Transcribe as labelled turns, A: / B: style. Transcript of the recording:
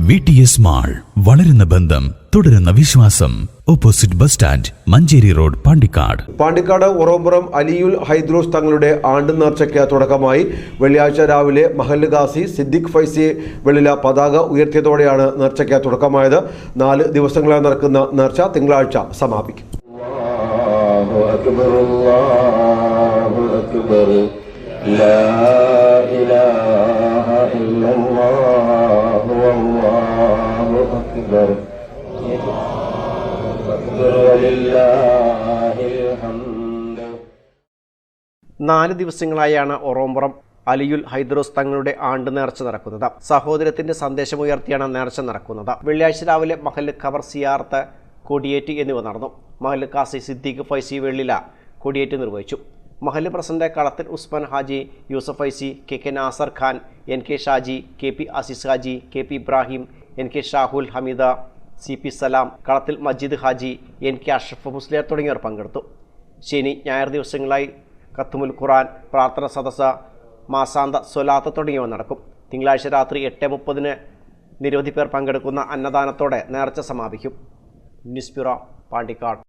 A: V mall വളരുന്ന ബന്ധം തുടരുന്ന വിശ്വാസം. Opposite bus stand Manjeri road Pandikkad.
B: Pandikkad Uravampuram Aliyul Haidros തങ്ങളുടെ ആണ്ട് നേർച്ചയ്ക്ക് തുടക്കമായി. വെള്ളിയാഴ്ച രാവിലെ മഹൽ ഗാസി സിദ്ദിഖ് ഫൈസി വെള്ളില പതാക ഉയർത്തിയതോടെയാണ് നേർച്ചയ്ക്ക് തുടക്കമായത്. നാല് ദിവസങ്ങളായി നടക്കുന്ന നേർച്ച തിങ്കളാഴ്ച സമാപിക്കും.
C: അക്ബർ അക്ബർ ലാ أكبر أكبر ولله الحمد
D: നാല് ദിവസങ്ങളായാണ് ഒറോമ്പുറം അലിയുൽ ഹൈദ്രോസ് തങ്ങളുടെ ആണ്ട് നേർച്ച നടക്കുന്നത് സഹോദരത്തിന്റെ സന്ദേശമുയർത്തിയാണ് നേർച്ച നടക്കുന്നത് വെള്ളിയാഴ്ച രാവിലെ മഹല്ല് ഖബർ സിയാർത്ത് കൊടിയേറ്റ് എന്നിവ നടന്നു മഹല്ല് കാസി സിദ്ദീഖ് ഫൈസി വെള്ളില കൊടിയേറ്റ് നിർവഹിച്ചു മഹല്ല് പ്രസിഡന്റ് കളത്തിൽ Usman Haji Yusuf Faizi K K Nasar Khan N K Shaji K P Azeez Haji K P Ibrahim N K Shahul Hameed C P Salam Kalathil Majeed Haji N K Ashraf Musliyar തുടങ്ങിയവർ പങ്കെടുത്തു. ശനി ഞായർ ദിവസങ്ങളായി കത്തുമുൽ ഖുറാൻ പ്രാർത്ഥന സദസ്സ മാസാന്ത സൊലാത്ത തുടങ്ങിയവ നടക്കും. തിങ്കളാഴ്ച രാത്രി എട്ട് മുപ്പതിന് നിരവധി പേർ പങ്കെടുക്കുന്ന അന്നദാനത്തോടെ നേർച്ച സമാപിക്കും. News bureau Pandikkad.